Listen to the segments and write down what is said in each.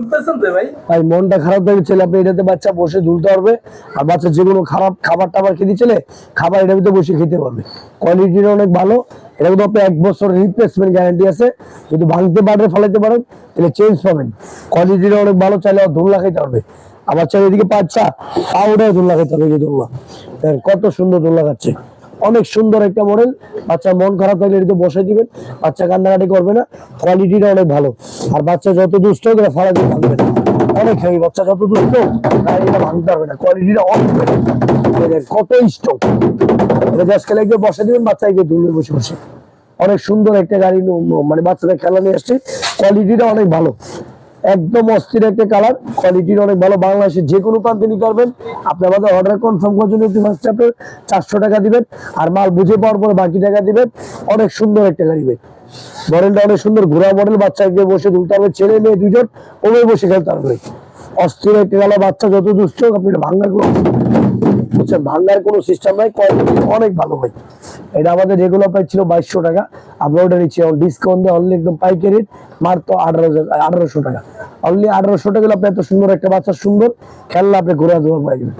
দুলতেছেন তো ভাই? ভাই, মনটা খারাপ থাকে ছেলে আপনি এটাতে বাচ্চা বসে দুলতে পারবে, আর বাচ্চা যে খারাপ খাবার টাবার খেতে ছেলে খাবার এটার ভিতরে বসে খেতে পারবে। কোয়ালিটিটা অনেক ভালো। এটা কিন্তু আপনি এক বছর রিপ্লেসমেন্ট গ্যারান্টি আছে। যদি ভাঙতে পারে ফলাইতে পারেন, তাহলে চেঞ্জ পাবেন। কোয়ালিটিটা অনেক ভালো, চাইলে দোলনা খাইতে পারবে। আবার চাই এদিকে বাচ্চা পাউডার দোলনা খাইতে হবে যে দোলনা কত সুন্দর দোলনা খাচ্ছে। অনেক সুন্দর একটা মডেল বাচ্চা মন খারাপ থাকলে এটাতে বসে দিবেন। বাচ্চা কান্নাকাটি করবে না। কোয়ালিটিটা অনেক ভালো। আর বাচ্চা যত দুষ্ট করে ফালা দিয়ে ভাঙবে না। অনেক হেভি বাচ্চা যত দুষ্ট তাই এটা ভাঙতে পারবে না। কোয়ালিটিটা অনেক কত স্ট্রং এটা খেলে একটু বসে দিবেন, বাচ্চা একটু দুলবে বসে বসে। অনেক সুন্দর একটা গাড়ি মানে বাচ্চাদের খেলা নিয়ে আসছে। কোয়ালিটিটা অনেক ভালো। একদম অস্থির একটা কালার। কোয়ালিটির অনেক ভালো। বাংলাদেশের যে কোনো প্রান্তে নিতে পারবেন। আপনি আমাদের অর্ডার কনফার্ম করার জন্য একটু ফার্স্ট আপনি চারশো টাকা দিবেন। আর মাল বুঝে পাওয়ার পরে বাকি টাকা দিবেন। অনেক সুন্দর একটা গাড়ি মডেলটা অনেক সুন্দর। ঘোড়া মডেল বাচ্চা একদিকে বসে তুলতে হবে। ছেলে মেয়ে দুজন ওভাবে বসে খেলতে পারবে অস্থির একটা গেল বাচ্চা যত দুষ্ট হোক, আপনি ভাঙ্গার কোনো বুঝছেন? ভাঙ্গার কোনো সিস্টেম নাই। কোয়ালিটি অনেক ভালো ভাই। এটা আমাদের রেগুলার প্রাইস ছিল বাইশশো টাকা। আমরা ওটা নিচ্ছি ডিসকাউন্ট দিয়ে অনলি একদম পাইকারি রেট আঠারো আঠারোশো টাকা। অনলি আঠারোশো টাকা আপনি এত সুন্দর একটা বাচ্চা, সুন্দর খেলনা আপনি ঘোরা ধোয়া পাইবেন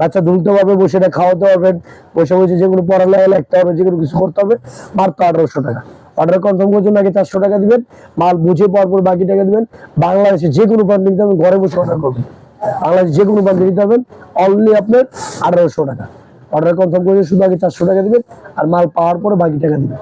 বাচ্চা দুলতে পারবে, বসে এটা খাওয়াতে পারবেন, বসে বসে যেগুলো পড়ালেখা লিখতে হবে যেগুলো কিছু করতে হবে মাত্র আঠারোশো টাকা। অর্ডার কনফার্ম করার জন্য আগে চারশো টাকা দিবেন, মাল বুঝে পাওয়ার পর বাকি টাকা দিবেন। বাংলাদেশে যে কোনো প্রান্তে নিতে হবে, ঘরে বসে অর্ডার করবেন। বাংলাদেশে যে কোনো প্রান্তে নিতে হবেন অনলি আপনার আঠারোশো টাকা। অর্ডার কনফার্ম করে শুধু আগে চারশো টাকা দেবেন, আর মাল পাওয়ার পরে বাকি টাকা দিবেন।